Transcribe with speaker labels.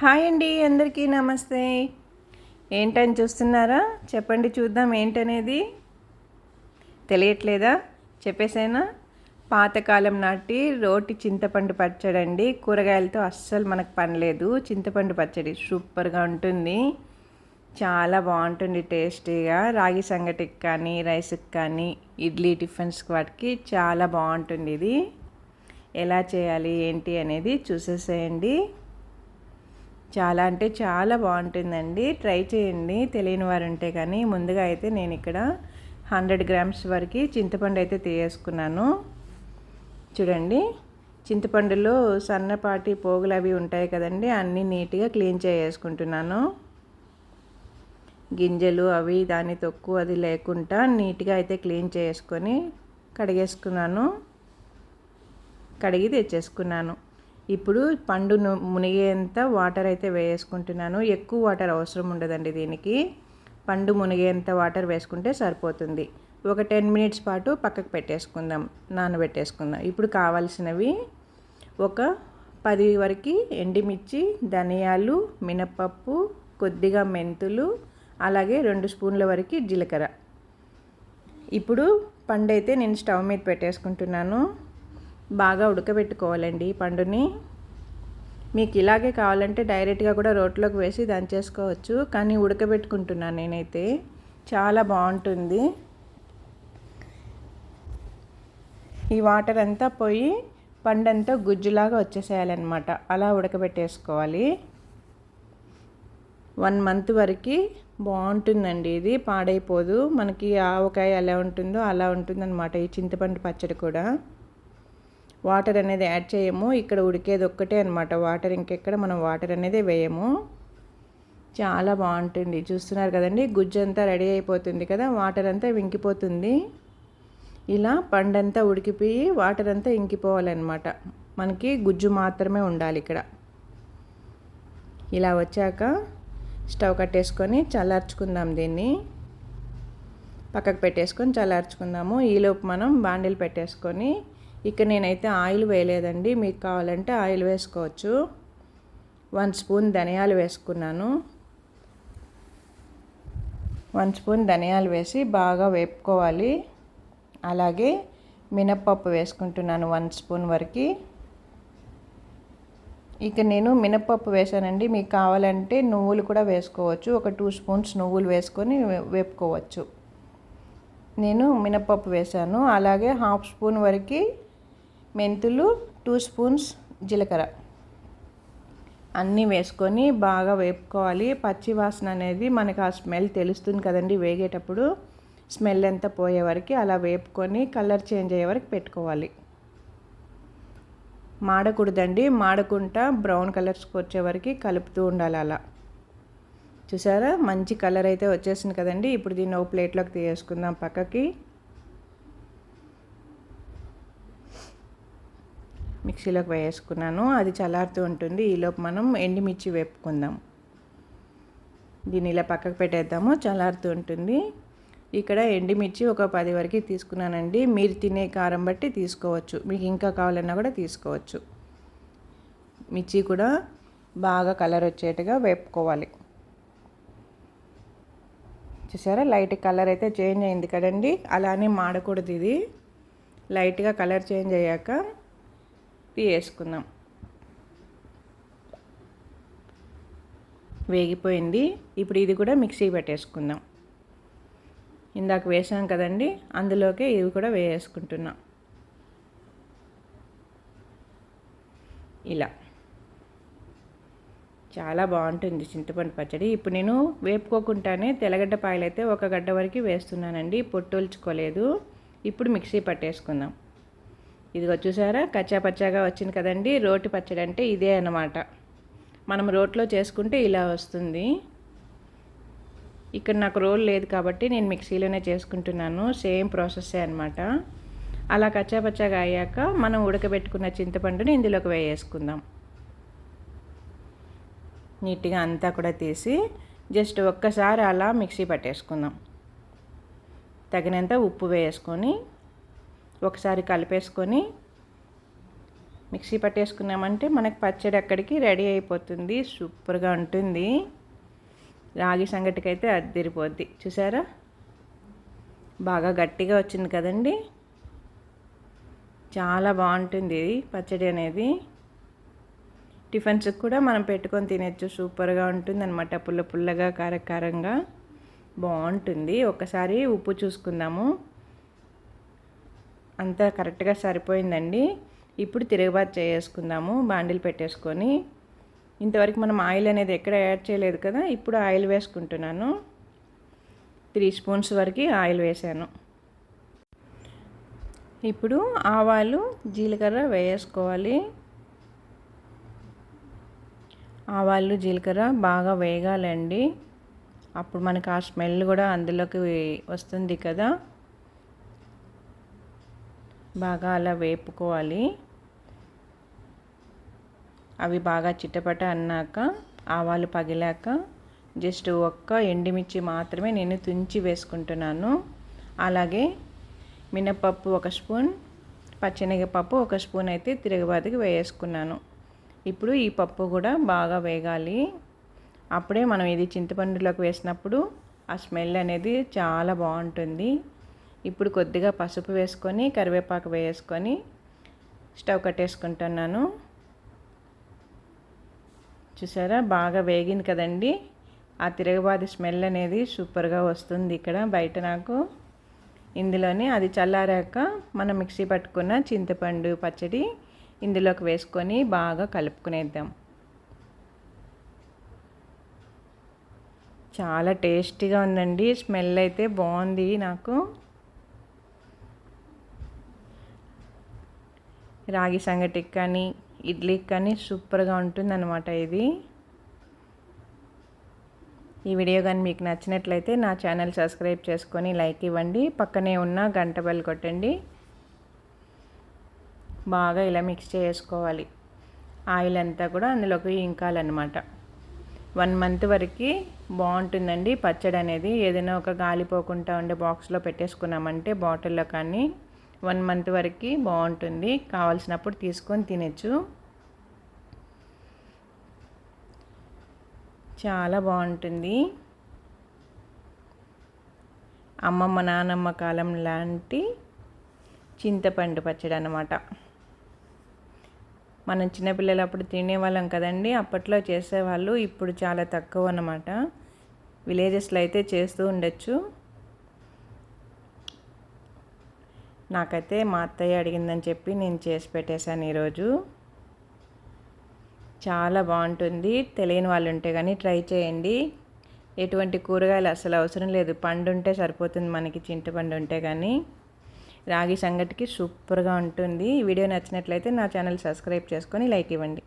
Speaker 1: Hi అండి అందరికీ నమస్తే. ఏంటని చూస్తున్నారా? చెప్పండి చూద్దాం ఏంటనేది. తెలియట్లేదా? చెప్పేసేనా? పాతకాలం నాటి రోటి చింతపండు పచ్చడి అండి కూరగాయలతో అస్సలు మనకు పనిలేదు చింతపండు పచ్చడి సూపర్గా ఉంటుంది. చాలా బాగుంటుంది టేస్టీగా. రాగి సంగటికి కానీ రైస్కి కానీ ఇడ్లీ టిఫిన్స్కి వాటికి చాలా బాగుంటుంది ఇది. ఎలా చేయాలి ఏంటి అనేది చూసేసేయండి. చాలా అంటే చాలా బాగుంటుందండి. ట్రై చేయండి. తెలియని వారు ఉంటే కానీ ముందుగా అయితే నేను ఇక్కడ హండ్రెడ్ గ్రామ్స్ వరకు చింతపండు అయితే తీసేసుకున్నాను చూడండి. చింతపండులో సన్నపాటి పోగులు అవి ఉంటాయి కదండి అన్నీ నీట్గా క్లీన్ చేసుకుంటున్నాను గింజలు అవి దాని తొక్కు అది లేకుండా నీట్గా అయితే క్లీన్ చేసుకొని కడిగేసుకున్నాను. కడిగి తెచ్చేసుకున్నాను. ఇప్పుడు పండు మునిగేంత వాటర్ అయితే వేసుకుంటున్నాను. ఎక్కువ వాటర్ అవసరం ఉండదండి దీనికి. పండు మునిగేంత వాటర్ వేసుకుంటే సరిపోతుంది. ఒక టెన్ మినిట్స్ పాటు పక్కకు పెట్టేసుకుందాం. నానబెట్టేసుకుందాం. ఇప్పుడు కావాల్సినవి ఒక పది వరకు ఎండిమిర్చి ధనియాలు మినపప్పు కొద్దిగా మెంతులు అలాగే రెండు స్పూన్ల వరకు జీలకర్ర. ఇప్పుడు పండు అయితే నేను స్టవ్ మీద పెట్టేసుకుంటున్నాను. బాగా ఉడకబెట్టుకోవాలండి ఈ పండుని. మీకు ఇలాగే కావాలంటే డైరెక్ట్గా కూడా రోట్లోకి వేసి దంచేసుకోవచ్చు. కానీ ఉడకబెట్టుకుంటున్నాను నేనైతే. చాలా బాగుంటుంది. ఈ వాటర్ అంతా పోయి పండంతా గుజ్జులాగా వచ్చేసేయాలన్నమాట. అలా ఉడకబెట్టేసుకోవాలి. వన్ మంత్ వరకు బాగుంటుందండి ఇది. పాడైపోదు. మనకి ఆవకాయ ఎలా ఉంటుందో అలా ఉంటుందన్నమాట. ఈ చింతపండు పచ్చడి కూడా. వాటర్ అనేది యాడ్ చేయము. ఇక్కడ ఉడికేది ఒక్కటే అనమాట వాటర్ ఇంకెక్కడ మనం వాటర్ అనేది వేయము. చాలా బాగుంటుంది. చూస్తున్నారు కదండి? గుజ్జు అంతా రెడీ అయిపోతుంది కదా? వాటర్ అంతా వింకిపోతుంది. ఇలా పండంతా ఉడికిపోయి వాటర్ అంతా ఇంకిపోవాలన్నమాట. మనకి గుజ్జు మాత్రమే ఉండాలి ఇక్కడ. ఇలా వచ్చాక స్టవ్ కట్టేసుకొని చల్లార్చుకుందాం దీన్ని. పక్కకు పెట్టేసుకొని చల్లార్చుకుందాము. ఈలోపు మనం బాండిల్ పెట్టేసుకొని ఇక్కడ నేనైతే ఆయిల్ వేయలేదండి. మీకు కావాలంటే ఆయిల్ వేసుకోవచ్చు. వన్ స్పూన్ ధనియాలు వేసుకున్నాను. వన్ స్పూన్ ధనియాలు వేసి బాగా వేపుకోవాలి. అలాగే మినప్పప్పు వేసుకుంటున్నాను వన్ స్పూన్ వరకు. ఇక నేను మినప్పప్పు వేసానండి. మీకు కావాలంటే నువ్వులు కూడా వేసుకోవచ్చు. ఒక టూ స్పూన్స్ నువ్వులు వేసుకొని వేపుకోవచ్చు. నేను మినప్పప్పు వేసాను. అలాగే హాఫ్ స్పూన్ వరకు మెంతులు టూ స్పూన్స్ జీలకర్ర. అన్నీ వేసుకొని బాగా వేపుకోవాలి. పచ్చి వాసన అనేది మనకు ఆ స్మెల్ తెలుస్తుంది కదండి వేగేటప్పుడు. స్మెల్ ఎంత పోయే వరకు అలా వేపుకొని కలర్ చేంజ్ అయ్యే వరకు పెట్టుకోవాలి. మాడకూడదండి. మాడకుండా బ్రౌన్ కలర్స్కి వచ్చే వరకు కలుపుతూ ఉండాలి అలా. చూసారా? మంచి కలర్ అయితే వచ్చేసింది కదండి. ఇప్పుడు దీన్ని ఓ ప్లేట్లోకి తీసేసుకుందాం పక్కకి. మిక్సీలోకి వేసుకున్నాను. అది చల్లారుతూ ఉంటుంది. ఈలోపు మనం ఎండిమిర్చి వేపుకుందాం. దీన్ని ఇలా పక్కకు పెట్టేద్దాము. చల్లారుతూ ఉంటుంది. ఇక్కడ ఎండిమిర్చి ఒక పది వరకు తీసుకున్నానండి. మీరు తినే కారం బట్టి తీసుకోవచ్చు. మీకు ఇంకా కావాలన్నా కూడా తీసుకోవచ్చు. మిర్చి కూడా బాగా కలర్ వచ్చేట్టుగా వేపుకోవాలి. చూసారా? లైట్ కలర్ అయితే చేంజ్ అయింది కదండి. అలానే మాడకూడదు ఇది. లైట్గా కలర్ చేంజ్ అయ్యాక వేసుకుందాం. వేగిపోయింది. ఇప్పుడు ఇది కూడా మిక్సీ పెట్టేసుకుందాం. ఇందాక వేసాం కదండి అందులోకే ఇవి కూడా వేసుకుంటున్నాం. ఇలా. చాలా బాగుంటుంది చింతపండు పచ్చడి. ఇప్పుడు నేను వేపుకోకుండానే తెల్లగడ్డ పాయలు అయితే ఒక గడ్డ వరకు వేస్తున్నానండి. పొట్టొల్చుకోలేదు ఇప్పుడు మిక్సీ పట్టేసుకుందాం. ఇది వచ్చేసారా కచ్చాపచ్చాగా వచ్చింది కదండి. రోటి పచ్చడి అంటే ఇదే అనమాట మనం రోట్లో చేసుకుంటే ఇలా వస్తుంది. ఇక్కడ నాకు రోల్ లేదు కాబట్టి నేను మిక్సీలోనే చేసుకుంటున్నాను. సేమ్ ప్రాసెస్సే అనమాట అలా కచ్చాపచ్చాగా అయ్యాక మనం ఉడకబెట్టుకున్న చింతపండుని ఇందులోకి వేసేసుకుందాం నీట్గా అంతా కూడా తీసి జస్ట్ ఒక్కసారి అలా మిక్సీ పట్టేసుకుందాం. తగినంత ఉప్పు వేసుకొని ఒకసారి కలిపేసుకొని మిక్సీ పట్టేసుకున్నామంటే మనకు పచ్చడి అక్కడికి రెడీ అయిపోతుంది సూపర్గా ఉంటుంది. రాగి సంగటికి అయితే అద్దిరిపోద్ది. చూసారా? బాగా గట్టిగా వచ్చింది కదండి. చాలా బాగుంటుంది పచ్చడి అనేది. టిఫిన్స్కి కూడా మనం పెట్టుకొని తినచ్చు సూపర్గా ఉంటుంది అనమాట పుల్ల పుల్లగా కారకారంగా. బాగుంటుంది. ఒకసారి ఉప్పు చూసుకుందాము. అంతా కరెక్ట్గా సరిపోయిందండి. ఇప్పుడు తిరగబాత్ చేసుకుందాము బాండిల్ పెట్టేసుకొని. ఇంతవరకు మనం ఆయిల్ అనేది ఎక్కడ యాడ్ చేయలేదు కదా ఇప్పుడు ఆయిల్ వేసుకుంటున్నాను. త్రీ స్పూన్స్ వరకు ఆయిల్ వేసాను. ఇప్పుడు ఆవాలు జీలకర్ర వేసుకోవాలి. ఆవాలు జీలకర్ర బాగా వేగాలండి. అప్పుడు మనకు ఆ స్మెల్ కూడా అందులోకి వస్తుంది కదా. బాగా అలా వేపుకోవాలి. అవి బాగా చిట్టపట అన్నాక ఆవాలు పగిలాక జస్ట్ ఒక్క ఎండిమిర్చి మాత్రమే నేను తుంచి వేసుకుంటున్నాను. అలాగే మినపప్పు ఒక స్పూన్ పచ్చెనగపప్పు ఒక స్పూన్ అయితే తిరగబాతికి వేసుకున్నాను. ఇప్పుడు ఈ పప్పు కూడా బాగా వేగాలి. అప్పుడే మనం ఇది చింతపండులోకి వేసినప్పుడు ఆ స్మెల్ అనేది చాలా బాగుంటుంది. ఇప్పుడు కొద్దిగా పసుపు వేసుకొని కరివేపాకు వేసుకొని స్టవ్ కట్టేసుకుంటున్నాను. చూసారా? బాగా వేగింది కదండి. ఆ తిరగబాది స్మెల్ అనేది సూపర్గా వస్తుంది ఇక్కడ బయట నాకు. ఇందులోనే అది చల్లారాక మనం మిక్సీ పట్టుకున్న చింతపండు పచ్చడి ఇందులోకి వేసుకొని బాగా కలుపుకునేద్దాం. చాలా టేస్టీగా ఉందండి. స్మెల్ అయితే బాగుంది నాకు. రాగి సంగటికి కానీ ఇడ్లీకి కానీ సూపర్గా ఉంటుందన్నమాట ఇది. ఈ వీడియో కానీ మీకు నచ్చినట్లయితే నా ఛానల్ సబ్స్క్రైబ్ చేసుకొని లైక్ ఇవ్వండి. పక్కనే ఉన్న గంట బెల్ కొట్టండి. బాగా ఇలా మిక్స్ చేసుకోవాలి. ఆయిల్ అంతా కూడా అందులోకి ఇంకాలన్నమాట. వన్ మంత్ వరకు బాగుంటుందండి. పచ్చడి అనేది ఏదైనా ఒక గాలిపోకుండా ఉండే బాక్స్లో పెట్టేసుకున్నామంటే బాటిల్లో కానీ వన్ మంత్ వరకు బాగుంటుంది. కావాల్సినప్పుడు తీసుకొని తినచ్చు. చాలా బాగుంటుంది. అమ్మమ్మ నానమ్మ కాలం లాంటి చింతపండు పచ్చడి అనమాట మనం చిన్నపిల్లలు అప్పుడు తినేవాళ్ళం కదండి. అప్పట్లో చేసేవాళ్ళు ఇప్పుడు చాలా తక్కువ అన్నమాట. విలేజెస్లో అయితే చేస్తూ ఉండొచ్చు. నాకైతే మా అత్తయ్య అడిగిందని చెప్పి నేను చేసి పెట్టేశాను ఈరోజు. చాలా బాగుంటుంది. తెలియని వాళ్ళు ఉంటే కానీ ట్రై చేయండి. ఎటువంటి కూరగాయలు అసలు అవసరం లేదు. పండు ఉంటే సరిపోతుంది మనకి చింతపండు ఉంటే కానీ రాగి సంగటికి సూపర్గా ఉంటుంది. వీడియో నచ్చినట్లయితే నా ఛానల్ సబ్స్క్రైబ్ చేసుకొని లైక్ ఇవ్వండి.